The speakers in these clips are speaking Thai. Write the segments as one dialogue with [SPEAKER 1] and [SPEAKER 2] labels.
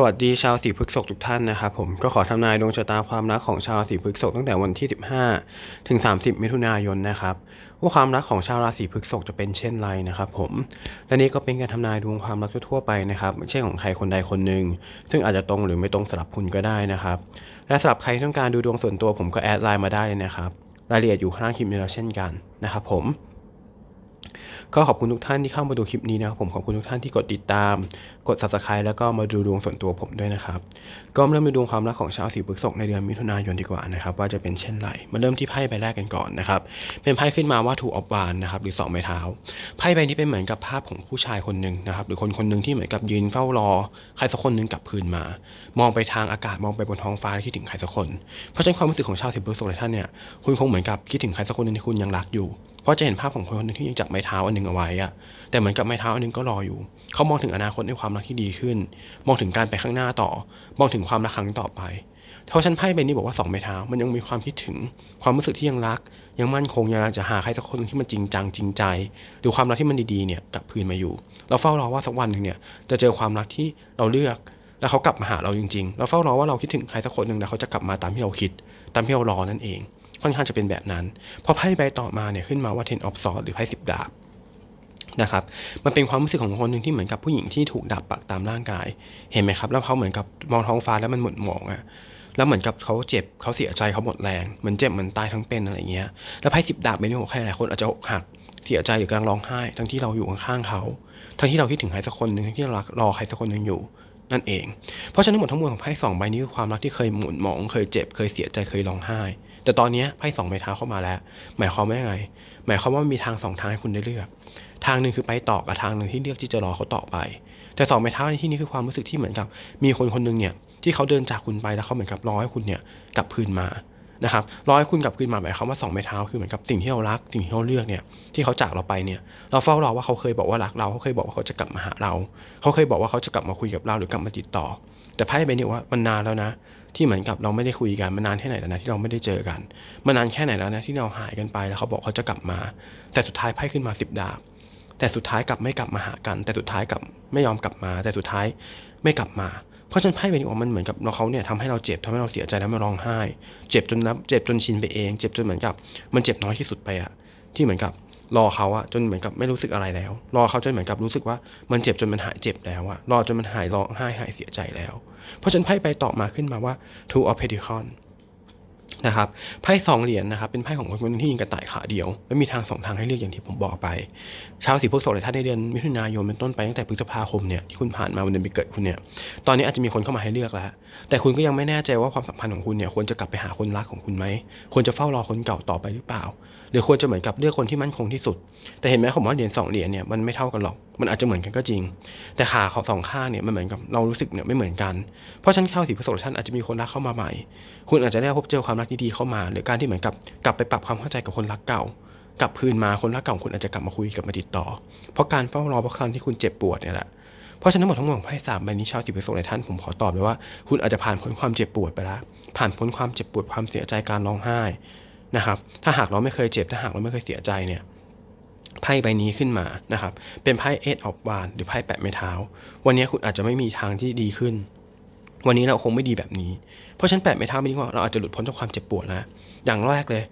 [SPEAKER 1] สวัสดีชาวสีพฤกษภทุกท่านนะครับผมก็ขอทำนายดวงชะตาความรักของชาวราศีพฤกษภตั้งแต่วันที่ 15 ถึง 30 มิถุนายนนะครับว่าความรักของชาวราศีพฤกษภจะเป็นเช่นไรนะครับผมและนี่ก็เป็นการทำนายดวงความรักทั่วไปนะครับไม่ใช่ของใครคนใดคนหนึ่งซึ่งอาจจะตรงหรือไม่ตรงสำหรับคุณก็ได้นะครับและสำหรับใครที่ต้องการดูดวงส่วนตัวผมก็แอดไลน์มาได้เลยนะครับรายละเอียดอยู่ข้างล่างคลิปนี้แล้วเช่นกันนะครับผม ก็ขอบคุณทุกท่านที่เข้ามาดูคลิปนี้นะครับผมขอบคุณทุกท่านที่กดติดตาม กด subscribe แล้วก็มาดูดวงส่วนตัวผมด้วยนะครับก็มาเริ่มดูดวงความรักของชาวสีพฤษภในเดือนมิถุนายนดีกว่านะครับว่าจะเป็นเช่นไรมาเริ่มที่ไพ่ใบแรกกันก่อนนะครับเป็นไพ่ขึ้นมาว่าถูกออบวานนะครับหรือสองไม้เท้าไพ่ใบนี้เป็นเหมือนกับภาพของผู้ชายคนหนึ่งนะครับหรือคนคนหนึ่งที่เหมือนกับยืนเฝ้ารอ ใครสักคนหนึ่งกลับคืนมา มองไปทางอากาศมองไปบนท้องฟ้าและคิดถึงใครสักคน เพราะฉะนั้นความรู้สึกของชาวสีพฤษภในท่านเนี่ยคุณคงเหมือนกับคิดถึงใครสักคนหนึงที่คุณยังรักอยู่ เพราะจะเห็นภาพของคนคนหนึงที่ยังจับไม้เท้าอันหนึ่งเอาไว้อะแต่เหมือนกับไม้เท้าอันนึงก็รออยู่ เขามองถึงอนาคตในความรักที่ดีขึ้น มองถึงการไปข้างหน้าต่อ มองถึงความรักครั้งต่อไปเพราะฉันไพ่ใบนี้บอกว่าสองไม้เท้ามันยังมีความคิดถึง ความรู้สึกที่ยังรัก ยังมั่นคงยังจะหาใครสักคนที่มันจริงจังจริงใจ หรือความรักที่มันดีๆเนี่ยกลับคืนมาอยู่ เราเฝ้ารอว่าสักวันหนึ่งเนี่ยจะเจอความรักที่เราเลือกแล้วเขากลับมาหาเราจริงๆ เราเฝ้ารอว่าเราคิดถึงใครสักคนหนึ่งแล้วเขาจะกลับมาตามที่เราคิด ตามที่เรารอนั่นเอง ค่อนข้างจะเป็นแบบนั้น พอไพ่ใบต่อมาเนี่ยขึ้นมาว่า ten of swords หรือไพ่สิบดาบนะครับ มันเป็นความรู้สึกของคนหนึ่งที่เหมือนกับผู้หญิงที่ถูกดาบปักตามร่างกาย เห็นไหมครับ แล้วเขาเหมือนกับมองท้องฟ้าแล้วมันหมดหมองอะแล้วเหมือนกับเขาเจ็บเขาเสียใจเขาหมดแรงเหมือนเจ็บเหมือนตายทั้งเป็นอะไรเงี้ย แล้วไพ่สิบดาบเป็นเรื่องของใครหลายคนอาจจะอกหักเสียใจหรือกำลังร้องไห้ ทั้งที่เราอยู่ข้างๆเขา ทั้งที่เราคิดถึงใครสักคนหนึ่งทั้งที่เรารอใครสักคนหนึ่งอยู่นั่นเอง เพราะฉะนั้นหมดทั้งมวลของไพ่สองใบนี้คือความรักที่เคยหมุนหมอง เคยเจ็บ เคยเสียใจ เคยร้องไห้ แต่ตอนนี้ไพ่สองใบเท้าเข้ามาแล้ว หมายความว่าไง หมายความว่ามีทางสองทางให้คุณได้เลือก ทางหนึ่งคือไปต่อกับทางหนึ่งที่เลือกที่จะรอเขาต่อไป แต่สองไม้เท้าในที่นี้คือความรู้สึกที่เหมือนกับมีคนคนหนึงเนี่ยที่เขาเดินจากคุณไปแล้วเขาเหมือนกับรอให้คุณเนี่ยกลับคืนมานะครับรอให้คุณกลับคืนมาหมายความว่าสองไม้เท้าคือเหมือนกับสิ่งที่เรารักสิ่งที่เราเลือกเนี่ยที่เขาจากเราไปเนี่ยเราเฝ้ารอว่าเขาเคยบอกว่ารักเราเขาเคยบอกว่าเขาจะกลับมาหาเรา เขาเคยบอกว่าเขาจะกลับมาคุยกับเราหรือกลับมาติดต่อ แต่ไพ่ใบนี้ว่ามันนานแล้วนะ ที่เหมือนกับเราไม่ได้คุยกันมันานแค่ไหนแล้วนะที่เราไม่ได้เจอกันมันานแค่ไหนแล้วนะที่เราหายกันไปแล้วเขาบอกเขาจะกลับมา แต่สุดท้ายไพ่ขึ้นมาสิบดาบ แต่สุดท้ายกลับไม่กลับมาหากัน แต่สุดท้ายกลับไม่ยอมกลับมา แต่สุดท้ายไม่กลับมาเพราะฉะนั้นไพ่ใบนี้ว่ามันเหมือนกับเราเขาเนี่ยทำให้เราเจ็บทำให้เราเสียใจแล้วมาร้องไห้ เจ็บจนนับเจ็บจนชินไปเอง เจ็บจนเหมือนกับ มันเจ็บน้อยที่สุดไปอะ ที่เหมือนกับรอเขาอะจนเหมือนกับไม่รู้สึกอะไรแล้ว รอเขาจนเหมือนกับรู้สึกว่ามันเจ็บจนมันหายเจ็บแล้วอะรอจนมันหายร้องไห้หายเสียใจแล้ว เพราะฉะนั้นไพ่ไปต่อมาขึ้นมาว่า two of pentacles นะครับไพ่สองเหรียญนะครับเป็นไพ่ของคนคนหนึงที่ยิงกระต่ายขาเดียวและมีทางสองทางให้เลือกอย่างที่ผมบอกไป ชาวสีพฤษภในท่านในเดือนมิถุนายนเป็นต้นไปตั้งแต่พฤษภาคมเนี่ยที่คุณผ่านมาวันเดือนปีเกิดคุณเนี่ยตอนนี้อาจจะมีคนเข้ามาให้เลือกแล้ว แต่คุณก็ยังไม่แน่ใจว่าความสัมพันธ์ของคุณเนี่ยควรจะกลับไปหาคนรักของคุณไหมควรจะเฝ้ารอคนเก่าต่อไปหรือเปล่า หรือควรจะเหมือนกับเลือกคนที่มั่นคงที่สุด แต่เห็นไหมผมว่าเหรียญสองเหรียญเนี่ยมันไม่เท่ากันหรอก มันอาจจะเหมือนกันก็จริง แต่ขาของสองข้างเนี่ยมันเหมือนกับเรารู้สึกเนี่ยไม่เหมือนกัน เพราะฉะนันชาสีพฤษภท่านอาจจะมีคนรักเข้ามาใหม่ คุณอาจจะได้พบเจอความรักดีๆเข้ามา หรือการที่เหมือนกับกลับไปปรับความเข้าใจกับคนรักเก่ากลับคืนมาคนรักเก่าของคุณอาจจะกลับมาคุยกลับมาติดต่อ เพราะการเฝ้ารอเพราะครั้งที่คุณเจ็บปวดเนี่ยแหละ ราะฉะนั้นหมดทั้งมวลของไพ่สามใบนี้ชาวจิตวิสุในท่านผมขอตอบเลยว่า คุณอาจจะผ่านพ้นความเจ็บปวดไปแล้วผ่านพ้นความเจ็บปวดความเสียใจการร้องไห้นะครับถ้าหากเราไม่เคยเจ็บถ้าหากเราไม่เคยเสียใจเนี่ยไพ่ใบนี้ขึ้นมานะครับ เป็นไพ่เอทออฟวานหรือไพ่แปะไม้เท้า วันนี้คุณอาจจะไม่มีทางที่ดีขึ้น วันนี้เราคงไม่ดีแบบนี้ เพราะฉะนันแปะไม้เท้าไม่ดีกว่าเราอาจจะหลุดพ้นจากความเจ็บปวดนะ อย่างแรกเลย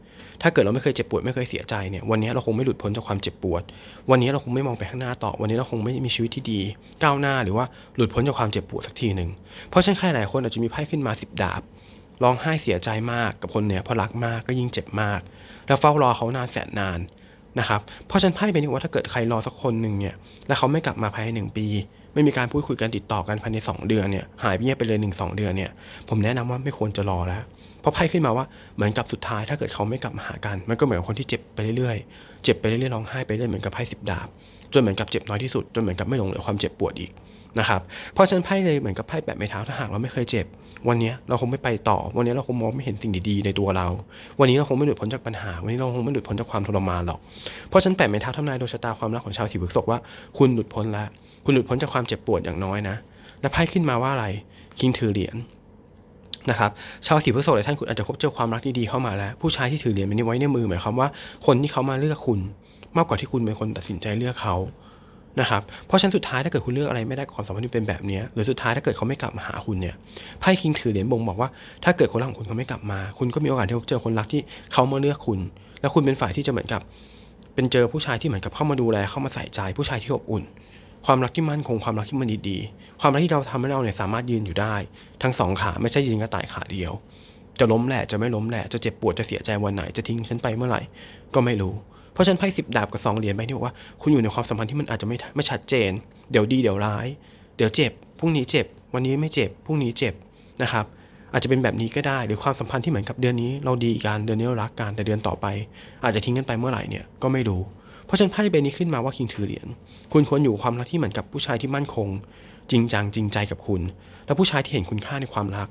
[SPEAKER 1] ถ้าเกิดเราไม่เคยเจ็บปวดไม่เคยเสียใจเนี่ย วันนี้เราคงไม่หลุดพ้นจากความเจ็บปวด วันนี้เราคงไม่มองไปข้างหน้าต่อ วันนี้เราคงไม่มีชีวิตที่ดี ก้าวหน้าหรือว่าหลุดพ้นจากความเจ็บปวดสักทีหนึ่ง เพราะฉะนั้นใครหลายคนอาจจะมีไพ่ขึ้นมาสิบดาบ ร้องไห้เสียใจมากกับคนเนี่ยเพราะรักมากก็ยิ่งเจ็บมาก แล้วเฝ้ารอเขานานแสนนานนะครับ เพราะฉะนันไพ่เป็นว่าถ้าเกิดใครรอสักคนหนึ่งเนี่ย แล้วเขาไม่กลับมาภายในหนึ่งปี ไม่มีการพูดคุยกันติดต่อกันภายในสองเดือนเนี่ยหายเงียบไปเลยหนึ่งสองเดือนเนี่ยผมแนะนำว่าไม่ควรจะรอแล้วเพราะไพ่ขึ้นมาว่าเหมือนกับสุดท้ายถ้าเกิดเขาไม่กลับมาหากัน มันก็เหมือนคนที่เจ็บไปเรื่อยๆ เจ็บไปเรื่อยๆร้องไห้ไปเรื่อยเหมือนกับไพ่สิบดาบจนเหมือนกับเจ็บน้อยที่สุดจนเหมือนกับไม่หลงเหลือความเจ็บปวดอีกนะครับเพราะฉะนั้นไพ่เลยเหมือนกับไพ่แบบไม้เท้าถ้าหากเราไม่เคยเจ็บ วันนี้เราคงไม่ไปต่อ วันนี้เราคงมองไม่เห็นสิ่งดีๆในตัวเรา วันนี้เราคงไม่หลุดพ้นจากปัญหา วันนี้เราคงไม่หลุดพ้นจากความทรมานหรอกเพราะฉะนั้นแปดไม้เท้าทำนายดวงชะตาความรักของชาวสีพฤษภว่า คุณหลุดพ้นแล้ว คุณหลุดพ้นจากความเจ็บปวดอย่างน้อยนะ และไพ่ขึ้นมาว่าอะไร คิงถือเหรียญนะครับ ชาวสีพฤษภหลายท่านคุณอาจจะพบเจอความรักดีๆเข้ามาแล้ว ผู้ชายที่ถือเหรียญนี้ไว้ในมือหมายความว่า คนที่เขามาเลือกคุณ มากกว่าที่คุณเป็นคนตัดสินใจเลือกเขานะครับ เพราะฉะนั้นสุดท้ายถ้าเกิดคุณเลือกอะไรไม่ได้ความสัมพันธ์ที่เป็นแบบนี้ หรือสุดท้ายถ้าเกิดเขาไม่กลับมาหาคุณเนี่ย ไพ่คิงถือเหรียญบ่งบอกว่า ถ้าเกิดคนรักของคุณเขาไม่กลับมา คุณก็มีโอกาสที่จะเจอคนรักที่เขามาเลือกคุณ แล้วคุณเป็นฝ่ายที่จะเหมือนกับ เป็นเจอผู้ชายที่เหมือนกับเข้ามาดูแลเข้ามาใส่ใจผู้ชายที่อบอุ่น ความรักที่มั่นคงความรักที่มันดีๆ ความรักที่เราทำให้เราเนี่ยสามารถยืนอยู่ได้ ทั้งสองขาไม่ใช่ยืนกระต่ายขาเดียว จะล้มแหละจะไม่ล้มแหละจะเจ็บปวดจะเสียใจวันไหนจะทิ้งฉันไปเมื่อไหร่ ก็ไม่รู้ เพราะฉันไพ่สิบดาบกับสองเหรียญใบนี้บอกว่าคุณอยู่ในความสัมพันธ์ที่มันอาจจะไม่ไม่ชัดเจน เดี๋ยวดีเดี๋ยวร้าย เดี๋ยวเจ็บพรุ่งนี้เจ็บ วันนี้ไม่เจ็บพรุ่งนี้เจ็บนะครับอาจจะเป็นแบบนี้ก็ได้หรือความสัมพันธ์ที่เหมือนกับเดือนนี้ เราดีกันเดือนนี้เรารักกันแต่เดือนต่อไป อาจจะทิ้งกันไปเมื่อไหร่เนี่ยก็ไม่รู้ เพราะฉะนั้นไพ่ใบนี้ขึ้นมาว่าคิงถือเหรียญคุณควรอยู่ความรักที่เหมือนกับผู้ชายที่มั่นคง จริงจังจริงใจกับคุณ และผู้ชายที่เห็นคุณค่าในความรัก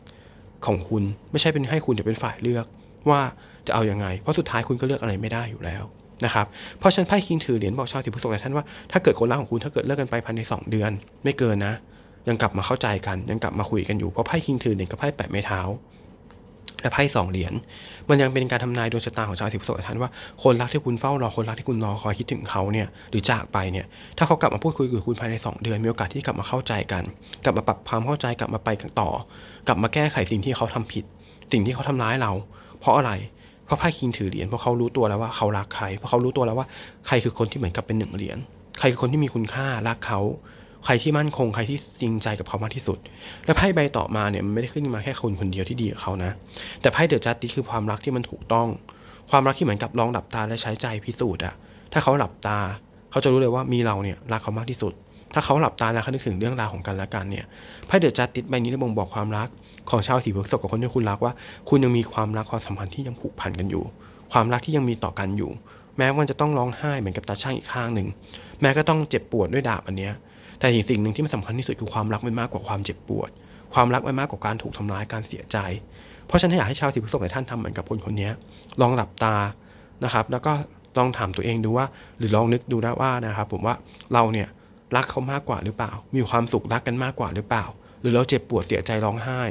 [SPEAKER 1] ของคุณไม่ใช่เป็นให้คุณแต่เป็นฝ่ายเลือก ว่าจะเอาอยัางไง เพราะสุดท้ายคุณก็เลือกอะไรไม่ได้อยู่แล้วนะครับเพราะฉะนั้นไพ่คิงถือเหรียญบอกชาวสิพฤษภหลายท่านว่าถ้าเกิดคนรักของคุณถ้าเกิดเลิกกันไปภายใน 2 เดือน ไม่เกินนะ ยังกลับมาเข้าใจกันยังกลับมาคุยกันอยู่เพราะไพ่คิงถือเหรียญกับไพ่แปะไม้เท้า และไพ่สองเหรียญมันยังเป็นการทำนายดวงชะตาของชาวสิพฤษภหลายท่านว่าคนรักที่คุณเฝ้ารอคนรักที่คุณรอคอยคิดถึงเขาเนี่ยหรือจากไปเนี่ยถ้าเขากลับมาพูดคุยกับคุณภายใน 2 เดือนมีโอกาสที่กลับมาเข้าใจกัน กลับมาปรับความเข้าใจกลับมาไปกันต่อ กลับมาแก้ไขสิ่งที่เขาทำผิด สิ่งที่เขาทำร้ายเรา เพราะอะไรเพราะไพ่คิงถือเหรียญเพราะเขารู้ตัวแล้วว่าเขารักใครเพราะเขารู้ตัวแล้วว่าใครคือคนที่เหมือนกับเป็นหนึ่งเหรียญใครคือคนที่มีคุณค่ารักเขา ใครที่มั่นคงใครที่จริงใจกับเขามากที่สุด และไพ่ใบต่อมาเนี่ยมันไม่ได้ขึ้นมาแค่คนคนเดียวที่ดีกับเขานะ แต่ไพ่เดอะจัดติคือความรักที่มันถูกต้อง ความรักที่เหมือนกับลองหลับตาและใช้ใจพิสูจน์อะถ้าเขาหลับตา เขาจะรู้เลยว่ามีเราเนี่ยรักเขามากที่สุด ถ้าเขาหลับตาแล้วเขานึกถึงเรื่องราวของกันและกันเนี่ยไพ่เดอะจัดติใบนี้ได้บ่งบอกความรักของชาวสีพฤษภกับคนที่คุณรักว่า คุณยังมีความรักความสัมพันธ์ที่ยังผูกพันกันอยู่ ความรักที่ยังมีต่อกันอยู่ แม้ว่ามันจะต้องร้องไห้เหมือนกับตาช่างอีกข้างหนึ่งแม้ก็ต้องเจ็บปวดด้วยดาบอันเนี้ย แต่อีกสิ่งหนึ่งที่มันสำคัญที่สุดคือความรักมันมากกว่าความเจ็บปวด ความรักมันมากกว่าการถูกทำร้ายการเสียใจ เพราะฉะนั้นอยากให้ชาวสีพฤษภหลายท่านทำเหมือนกับคนคนนี้ลองหลับตานะครับ แล้วก็ลองถามตัวเองดูว่า หรือลองนึกดูนะว่านะครับ ผมว่าเราเนี่ยรักเขามากกว่าหรือเปล่า มีความสุขรักกันมากกว่าหรือเปล่า หรือเราเจ็บปวดเสียใจร้องไห้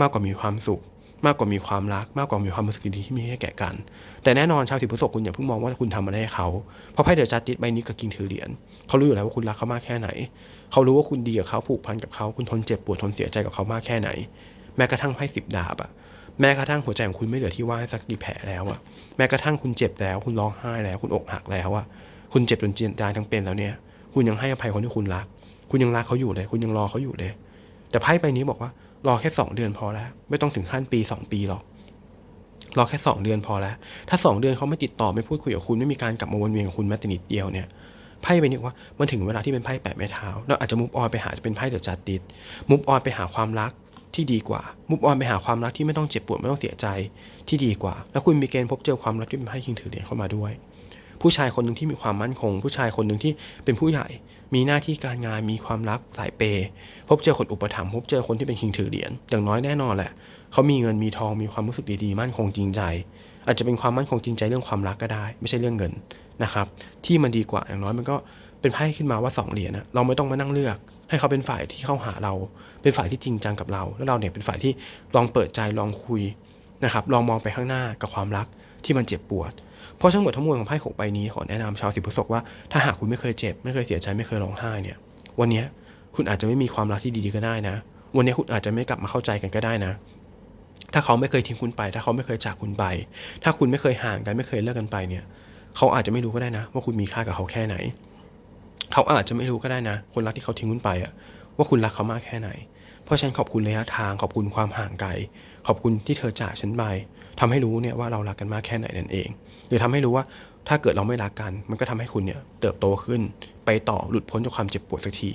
[SPEAKER 1] มากกว่ามีความสุข มากกว่ามีความรักมากกว่ามีความรู้สึกดีที่มีให้แก่กัน แต่แน่นอนชาวสีพฤษภคุณอย่าเพิ่งมองว่าคุณทำอะไรให้เขา เพราะไพ่เดอะจัดติสใบนี้กับกิงถือเหรียญเขารู้อยู่แล้วว่าคุณรักเขามากแค่ไหน เขารู้ว่าคุณดีกับเขาผูกพันกับเขาคุณทนเจ็บปวดทนเสียใจกับเขามากแค่ไหน แม้กระทั่งไพ่สิบดาบอะแม้กระทั่งหัวใจของคุณไม่เหลือที่ว่างให้สักกี่แผลแล้วอะแม้กระทั่งคุณเจ็บแล้ว คุณร้องไห้แล้ว คุณอกหักแล้วอะคุณเจ็บจนเจียนตายทั้งเป็นแล้วเนี่ย คุณยังให้อภัยคนที่คุณรัก คุณยังรักเขาอยู่เลย คุณยังรอเขาอยู่เลย แต่ไพ่ใบนี้บอกว่า รอแค่สองเดือนพอแล้ว ไม่ต้องถึงขั้นปีสองปีหรอก รอแค่สองเดือนพอแล้ว ถ้าสองเดือนเขาไม่ติดต่อไม่พูดคุยกับคุณไม่มีการกลับมาวนเวียนกับคุณแม้แต่นิดเดียวเนี่ยไพ่ใบนี้ว่ามันถึงเวลาที่เป็นไพ่แปะไม้เท้าเราอาจจะมุฟออนไปหาจะเป็นไพ่เดอะจัดดิสมุฟออนไปหาความรักที่ดีกว่า มุฟออนไปหาความรักที่ไม่ต้องเจ็บปวดไม่ต้องเสียใจที่ดีกว่า แล้วคุณมีเกณฑ์พบเจอความรักที่เป็นไพ่คิงถือเหรียญเข้ามาด้วย ผู้ชายคนหนึ่งที่มีความมั่นคง ผู้ชายคนหนึ่งที่เป็นผู้ใหญ่ มีหน้าที่การงานมีความรักสายเปย์พบเจอคนอุปถัมภ์พบเจอคนที่เป็นคิงถือเหรียญอย่างน้อยแน่นอนแหละเขามีเงินมีทองมีความรู้สึกดีๆ มั่นคงจริงใจ อาจจะเป็นความมั่นคงจริงใจเรื่องความรักก็ได้ ไม่ใช่เรื่องเงินนะครับที่มันดีกว่าอย่างน้อยมันก็เป็นไพ่ขึ้นมาว่าสองเหรียญนะเราไม่ต้องมานั่งเลือกให้เขาเป็นฝ่ายที่เข้าหาเรา เป็นฝ่ายที่จริงจังกับเรา แล้วเราเนี่ยเป็นฝ่ายที่ลองเปิดใจลองคุยนะครับ ลองมองไปข้างหน้ากับความรักที่มันเจ็บปวด เพราะทั้งหมดทั้งมวลของไพ่หกใบนี้ขอแนะนำชาวสิบพฤษภว่าถ้าหากคุณไม่เคยเจ็บ ไม่เคยเสียใจไม่เคยร้องไห้เนี่ย วันนี้คุณอาจจะไม่มีความรักที่ดีๆก็ได้นะ วันนี้คุณอาจจะไม่กลับมาเข้าใจกันก็ได้นะ ถ้าเขาไม่เคยทิ้งคุณไป ถ้าเขาไม่เคยจากคุณไป ถ้าคุณไม่เคยห่างกันไม่เคยเลิกกันไปเนี่ย เขาอาจจะไม่รู้ก็ได้นะ ว่าคุณมีค่ากับเขาแค่ไหน เขาอาจจะไม่รู้ก็ได้นะ คนรักที่เขาทิ้งคุณไปอะว่าคุณรักเขามากแค่ไหน เพราะฉันขอบคุณระยะทางขอบคุณความห่างไกล ขอบคุณที่เธอจากฉันไป ทำให้รู้เนี่ยว่าเรารักกันมากแค่ไหนนั่นเอง หรือทำให้รู้ว่าถ้าเกิดเราไม่รักกัน มันก็ทำให้คุณเนี่ยเติบโตขึ้น ไปต่อหลุดพ้นจากความเจ็บปวดสักที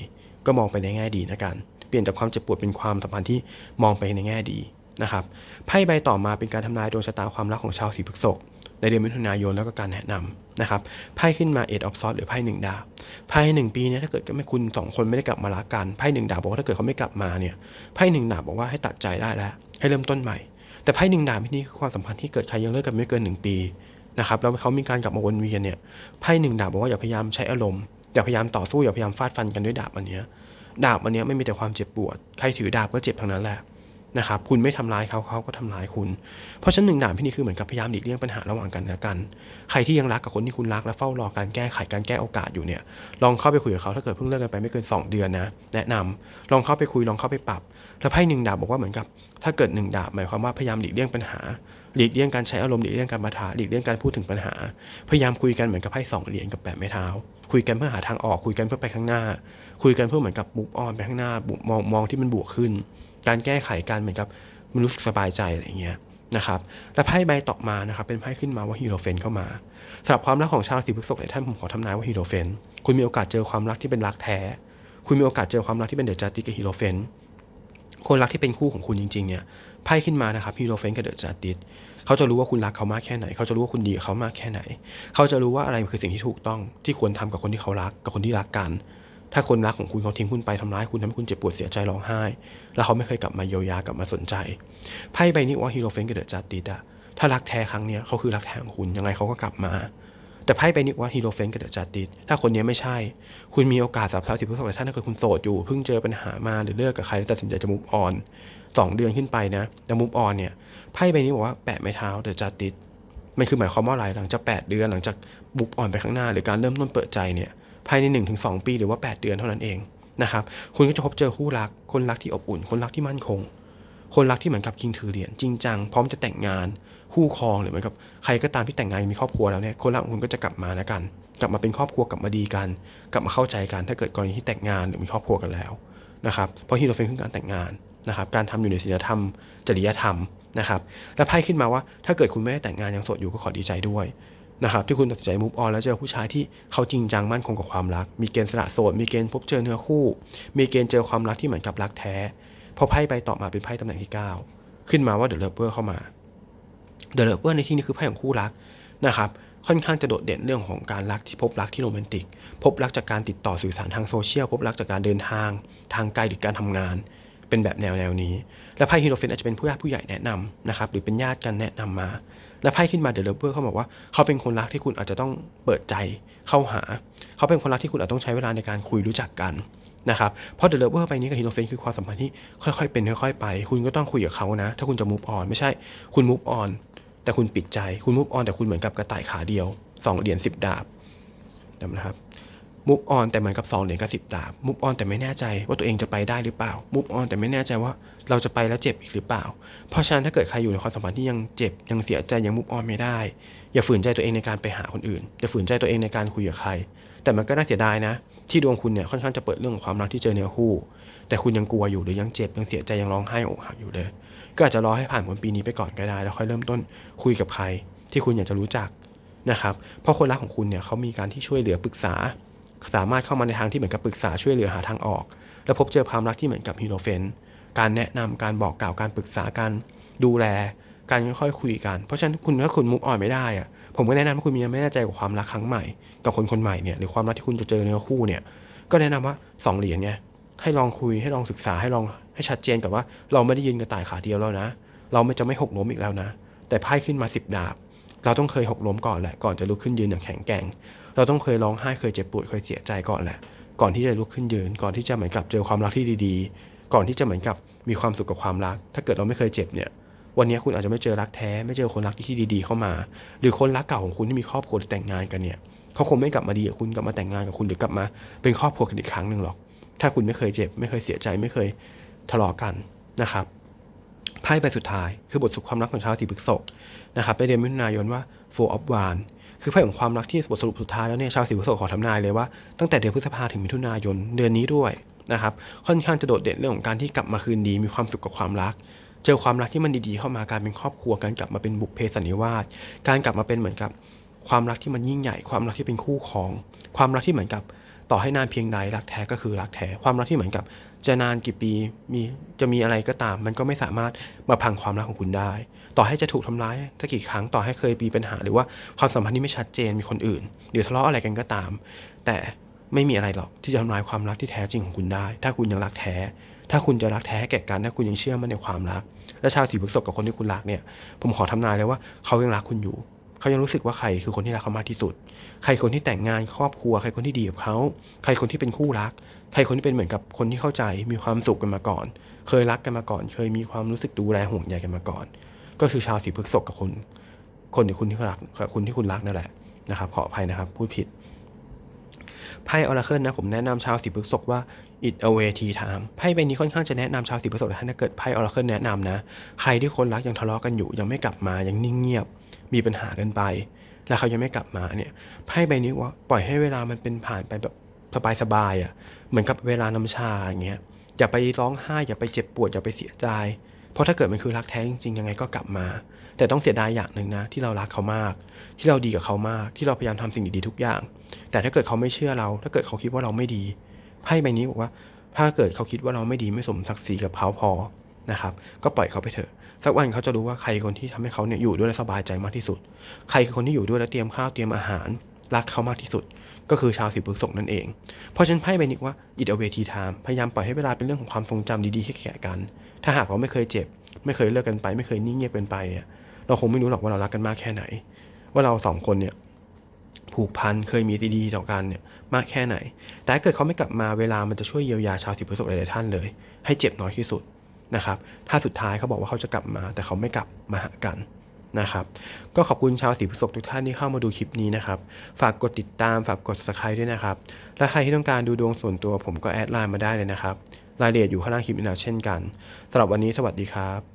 [SPEAKER 1] ก็มองไปในแง่ดีนะกัน เปลี่ยนจากความเจ็บปวดเป็นความสัมพันธ์ที่มองไปในแง่ดีนะครับไพ่ใบต่อมาเป็นการทำนายดวงชะตาความรักของชาวสีพฤษภในเดือนมิถุนายนแล้วก็การแนะนำนะครับไพ่ขึ้นมาเอ็ดออฟซอสหรือไพ่หนึ่งดาบไพ่หนึ่งปีเนี่ยถ้าเกิดไม่คุณสองคนไม่ได้กลับมารักกันไพ่หนึ่งดาบบอกว่าถ้าเกิดเขาไม่กลับมาเนี่ยไพ่หนึ่งดาบบอกว่าให้ตัดใจได้แล้ว ให้เริ่มต้นใหม่ แต่ไพ่หนึ่งดาบที่นี่คือความสัมพันธ์ที่เกิดใครยังเลิกกันไม่เกินหนึ่งปีนะครับแล้วเขามีการกลับมาวนเวียนเนี่ยไพ่หนึ่งดาบบอกว่าอย่าพยายามใช้อารมณ์อย่าพยายามต่อสู้อย่าพยายามฟาดฟันกันด้วยดาบอันเนี้ยดาบอันเนี้ยไม่มีแต่ความเจ็บปวด ใครถือดาบก็เจ็บทั้งนั้นแหละนะครับคุณไม่ทำร้ายเขาเขาก็ทำร้ายคุณ เพราะฉะนั้นหนึ่งด่านพี่นี่คือเหมือนกับพยายามหลีกเลี่ยงปัญหาระหว่างกันและกัน ใครที่ยังรักกับคนที่คุณรักและเฝ้ารอการแก้ไขการแก้โอกาสอยู่เนี่ย ลองเข้าไปคุยกับเขาถ้าเกิดเพิ่งเลิกกันไปไม่เกิน 2 เดือนนะ แนะนำลองเข้าไปคุยลองเข้าไปปรับ แล้วไพ่หนึ่งดาบบอกว่าเหมือนกับ ถ้าเกิดหนึ่งดาบหมายความว่าพยายามหลีกเลี่ยงปัญหาหลีกเลี่ยงการใช้อารมณ์หลีกเลี่ยงการมาทาหลีกเลี่ยงการพูดถึงปัญหา พยายามคุยกันเหมือนกับไพ่สองเหรียญกับแปดไม้เท้า คุยกันเพื่อหาทางออกคุยกันเพื่อไปข้างหน้า คุยกันเพื่อเหมือนกับมุกออนไปข้างหน้าบุมองมองที่มันบวกขึ้น การแก้ไขการเหมือนกับมันรู้สึกสบายใจอะไรอย่างเงี้ยนะครับและไพ่ใบต่อมานะครับเป็นไพ่ขึ้นมาว่าฮีโรเฟนเข้ามาสำหรับความรักของชาวราศีพฤษภในท่านผมขอทำนายว่าฮีโรเฟนคุณมีโอกาสเจอความรักที่เป็นรักแท้ คุณมีโอกาสเจอความรักที่เป็นเดอะจัสติกับฮีโรเฟน คนรักที่เป็นคู่ของคุณจริง ๆ เนี่ยไพ่ขึ้นมานะครับฮีโรเฟนกับเดอะจัสติสเขาจะรู้ว่าคุณรักเขามากแค่ไหน เขาจะรู้ว่าคุณดีกับเขามากแค่ไหน เขาจะรู้ว่าอะไรคือสิ่งที่ถูกต้องที่ควรทำกับคนที่เขารักกับคนที่รักกัน ถ้าคนรักของคุณเขาทิ้งคุณไปทำร้ายคุณทำให้คุณเจ็บปวดเสียใจร้องไห้ แล้วเขาไม่เคยกลับมาเยียวยากลับมาสนใจไพ่ใบนี้ว่าฮีโรเฟนกับเดอะจัสติสอะถ้ารักแท้ครั้งเนี้ยเขาคือรักแท้ของคุณยังไงเขาก็กลับมา แต่ไพ่ใบนี้ว่าฮีโรเฟนกับเดอะจัสติสถ้าคนนี้ไม่ใช่ คุณมีโอกาสสำหรับชาสิบพฤษภท่านถ้าเกิดคุณโสดอยู่เพิ่งเจอปัญหามาหรือเลิกกับใครแล้วตัดสินใจจะมุฟออนสองเดือนขึ้นไปนะจะมุฟออนเนี่ยไพ่ใบนี้บอกว่าแปะไม้เท้าเดอะจัสติสมันคือหมายความว่าอะไรหลังจาก 8 เดือนหลังจากมุฟออนไปข้างหน้า หรือการเริ่มต้นเปิดใจเนี่ยภายใน 1-2 ปีหรือว่า 8 เดือนเท่านั้นเองนะครับคุณก็จะพบเจอคู่รัก คนรักที่อบอุ่น คนรักที่มั่นคง คนรักที่เหมือนกับคิงถือเหรียญจริงจังพร้อมจะแต่งงาน คู่ครองหรือเหมือนกับใครก็ตามที่แต่งงานมีครอบครัวแล้วเนี่ยคนรักของคุณก็จะกลับมานะกัน กลับมาเป็นครอบครัวกลับมาดีกัน กลับมาเข้าใจกันถ้าเกิดกรณีที่แต่งงานหรือมีครอบครัวกันแล้วนะครับเพราะฮีโรเฟนคือการแต่งงานนะครับการทำอยู่ในศีลธรรม จริยธรรมนะครับแล้วไพ่ขึ้นมาว่าถ้าเกิดคุณไม่ได้แต่งงานยังโสดอยู่ก็ขอดีใจด้วยนะครับที่คุณตัดสินใจมุฟออนแล้วเจอผู้ชายที่เขาจริงจังมั่นคงกับความรัก มีเกณฑ์สละโสด มีเกณฑ์พบเจอเนื้อคู่ มีเกณฑ์เจอความรักที่เหมือนกับรักแท้พอไพ่ใบต่อมาเป็นไพ่ตำแหน่งที่ 9 ขึ้นมาว่าเดอะเลเวอร์เข้ามา เดอะเลเวอร์ในที่นี้คือไพ่ของคู่รักนะครับค่อนข้างจะโดดเด่นเรื่องของการรักที่พบรักที่โรแมนติก พบรักจากการติดต่อสื่อสารทางโซเชียล พบรักจากการเดินทาง ทางไกลหรือการทำงาน เป็นแบบแนวแนวนี้ และไพ่ฮีโรเฟนอาจจะเป็นผู้ญาติผู้ใหญ่แนะนำนะครับหรือเป็นญาติกันแนะนำมา และไพ่ขึ้นมาเดอะเลเวอร์เขาบอกว่า เขาเป็นคนรักที่คุณอาจจะต้องเปิดใจเข้าหา เขาเป็นคนรักที่คุณอาจต้องใช้เวลาในการคุยรู้จักกันนะครับเพราะเดอะเลเวอร์ไปนี้กับฮีโรเฟนคือความสัมพันธ์ที่ค่อยๆเป็นค่อยๆไป คุณก็ต้องคุยกับเขานะ ถ้าคุณจะมูฟออนไม่ใช่ คุณมูฟออน แต่คุณปิดใจคุณมูฟออนแต่คุณเหมือนกับกระต่ายขาเดียวสองเหรียญสิบดาบนะครับมุกออนแต่เหมือนกับ2เหรียญกับสิบดาบมุกออนแต่ไม่แน่ใจว่าตัวเองจะไปได้หรือเปล่ามุกออนแต่ไม่แน่ใจว่าเราจะไปแล้วเจ็บอีกหรือเปล่า เพราะฉะนั้นถ้าเกิดใครอยู่ในความสัมพันธ์ที่ยังเจ็บยังเสียใจยังมุกออนไม่ได้ อย่าฝืนใจตัวเองในการไปหาคนอื่น อย่าฝืนใจตัวเองในการคุยกับใคร แต่มันก็น่าเสียดายนะ ที่ดวงคุณเนี่ยค่อนข้างจะเปิดเรื่องของความรักที่เจอเนื้อคู่ แต่คุณยังกลัวอยู่หรือยังเจ็บยังเสียใจยังร้องไห้อกหักอยู่เลย ก็อาจจะรอให้ผ่านพ้นปีนี้ไปก่อนก็ได้ แล้วค่อยเริ่มต้นคุยกับใคร ที่คุณอยากจะรู้จักนะครับ เพราะคนรักของคุณเนี่ยเขามีการที่ช่วยเหลือปรึกษา สามารถเข้ามาในทางที่เหมือนกับปรึกษาช่วยเหลือหาทางออก แล้วพบเจอความรักที่เหมือนกับฮีโรเฟนการแนะนำการบอกกล่าวการปรึกษาการดูแล การค่อยๆคุยกัน เพราะฉะนั้นคุณถ้าคุณมุกอ่อนไม่ได้อะผมก็แนะนำให้คุณมีไม่แน่ใจกับความรักครั้งใหม่กับคนคนใหม่เนี่ยหรือความรักที่คุณจะเจอเนื้อคู่เนี่ยก็แนะนำว่าสองเหรียญเนี่ย ให้ลองคุยให้ลองศึกษาให้ลองให้ชัดเจนกับว่า เราไม่ได้ยืนกระต่ายขาเดียวแล้วนะ เราไม่จะไม่หกล้มอีกแล้วนะ แต่ไพ่ขึ้นมาสิบดาบ เราต้องเคยหกล้มก่อนแหละ ก่อนจะลุกขึ้นยืนอย่างแข็งแกร่ง เราต้องเคยร้องไห้เคยเจ็บปวดเคยเสียใจก่อนแหละ ก่อนที่จะลุกขึ้นยืน ก่อนที่จะเหมือนกับเจอความรักที่ดีๆ ก่อนที่จะเหมือนกับมีความสุขกับความรัก ถ้าเกิดเราไม่เคยเจ็บเนี่ยวันนี้คุณอาจจะไม่เจอรักแท้ ไม่เจอคนรักที่ดีๆเข้ามา หรือคนรักเก่าของคุณที่มีครอบครัวแต่งงานกันเนี่ยเขาคงไม่กลับมาดีกับคุณกลับมาแต่งงานกับคุณหรือกลับมา เป็นครอบครัวกันอีกครั้งหนึ่งหรอก ถ้าคุณไม่เคยเจ็บ ไม่เคยเสียใจไม่เคยทะเลาะกันนะครับไพ่ใบสุดท้ายคือบทสุขความรักของชาวราศีพฤษภนะครับไปเดือนมิถุนายนว่า four of wands คือไพ่ของความรักที่บทสรุปสุดท้ายแล้วเนี่ยชาวสิงห์พฤษภขอทำนายเลยว่าตั้งแต่เดือนพฤษภาถึงมิถุนายนเดือนนี้ด้วยนะครับค่อนข้างจะโดดเด่นเรื่องของการที่กลับมาคืนดีมีความสุขกับความรัก เจอความรักที่มันดีๆเข้ามาการเป็นครอบครัวการกลับมาเป็นบุพเพสันนิวาสการกลับมาเป็นเหมือนกับ ความรักที่มันยิ่งใหญ่ ความรักที่เป็นคู่ครอง ความรักที่เหมือนกับ ต่อให้นานเพียงใดรักแท้ก็คือรักแท้ความรักที่เหมือนกับ จะนานกี่ปีมีจะมีอะไรก็ตาม มันก็ไม่สามารถมาพังความรักของคุณได้ ต่อให้จะถูกทำร้ายสักกี่ครั้งต่อให้เคยมีปัญหา หรือว่าความสัมพันธ์ที่ไม่ชัดเจนมีคนอื่น หรือทะเลาะอะไรกันก็ตาม แต่ไม่มีอะไรหรอกที่จะทำลายความรักที่แท้จริงของคุณได้ ถ้าคุณยังรักแท้ ถ้าคุณจะรักแท้แก่กันถ้าคุณยังเชื่อมั่นในความรัก และชาวสีพฤษภกับคนที่คุณรักเนี่ย ผมขอทำนายเลยว่าเขายังรักคุณอยู่ เขายังรู้สึกว่าใครคือคนที่รักเขามากที่สุด ใครคนที่แต่งงานครอบครัว ใครคนที่ดีกับเขาใครคนที่เป็นคู่รัก ใครคนที่เป็นเหมือนกับคนที่เข้าใจมีความสุขกันมาก่อน เคยรักกันมาก่อน เคยมีความรู้สึกดูแลห่วงใยกันมาก่อน ก็คือชาวสีพฤษภกับคน คนที่คุณที่รักกับคุณที่คุณรักนั่นแหละนะครับขออภัยนะครับพูดผิดไพ่ออราเคิลนะผมแนะนำชาวสีพฤษภว่า it away tea time ไพ่ใบนี้ค่อนข้างจะแนะนำชาวสีพฤษภถ้าเกิดไพ่ออราเคิลแนะนำนะ ใครที่คนรักยังทะเลาะกันอยู่ ยังไม่กลับมายังนิ่งเงียบ มีปัญหากันไป แล้วเขายังไม่กลับมาเนี่ยไพ่ใบนี้ว่าปล่อยให้เวลามันเป็นผ่านไปแบบสบายๆอะเหมือนกับเวลาน้ำชาอย่างเงี้ยอย่าไปร้องไห้อย่าไปเจ็บปวดอย่าไปเสียใจ เพราะถ้าเกิดมันคือรักแท้จริงๆยังไงก็กลับมา แต่ต้องเสียดายอย่างหนึ่งนะ ที่เรารักเขามาก ที่เราดีกับเขามาก ที่เราพยายามทำสิ่งดีๆทุกอย่าง แต่ถ้าเกิดเขาไม่เชื่อเรา ถ้าเกิดเขาคิดว่าเราไม่ดี ไพ่ใบนี้บอกว่า ถ้าเกิดเขาคิดว่าเราไม่ดีไม่สมศักดิ์ศรีกับเขาพอนะครับก็ปล่อยเขาไปเถอะสักวันเขาจะรู้ว่าใครคนที่ทำให้เขาเนี่ยอยู่ด้วยแล้วสบายใจมากที่สุด ใครคือคนที่อยู่ด้วยแล้วเตรียมข้าวเตรียมอาหารรักเขามากที่สุด ก็คือชาวสีพฤษภนั่นเอง เพราะฉันไพ่ใบนี้ว่า it away tea time พยายามปล่อยให้เวลาเป็นเรื่องของความทรงจำดีๆให้แก่กัน ถ้าหากว่าไม่เคยเจ็บ ไม่เคยเลิกกันไป ไม่เคยนิ่งเงียบกันไปเนี่ยเราคงไม่รู้หรอกว่าเรารักกันมากแค่ไหน ว่าเราสองคนเนี่ย ผูกพันเคยมีดีๆต่อกันเนี่ยมากแค่ไหน แต่ถ้าเกิดเขาไม่กลับมาเวลามันจะช่วยเยียวยาชาวสิบพฤษภหลายๆท่านเลย ให้เจ็บน้อยที่สุดนะครับ ถ้าสุดท้ายเขาบอกว่าเขาจะกลับมา แต่เขาไม่กลับมาหากันนะครับ ก็ขอบคุณชาวสีพฤษภทุกท่านที่เข้ามาดูคลิปนี้นะครับ ฝากกดติดตาม ฝากกด subscribe ด้วยนะครับ และใครที่ต้องการดูดวงส่วนตัวผมก็แอดไลน์มาได้เลยนะครับ รายละเอียดอยู่ข้างล่างคลิปนี้แล้วเช่นกันสำหรับวันนี้สวัสดีครับ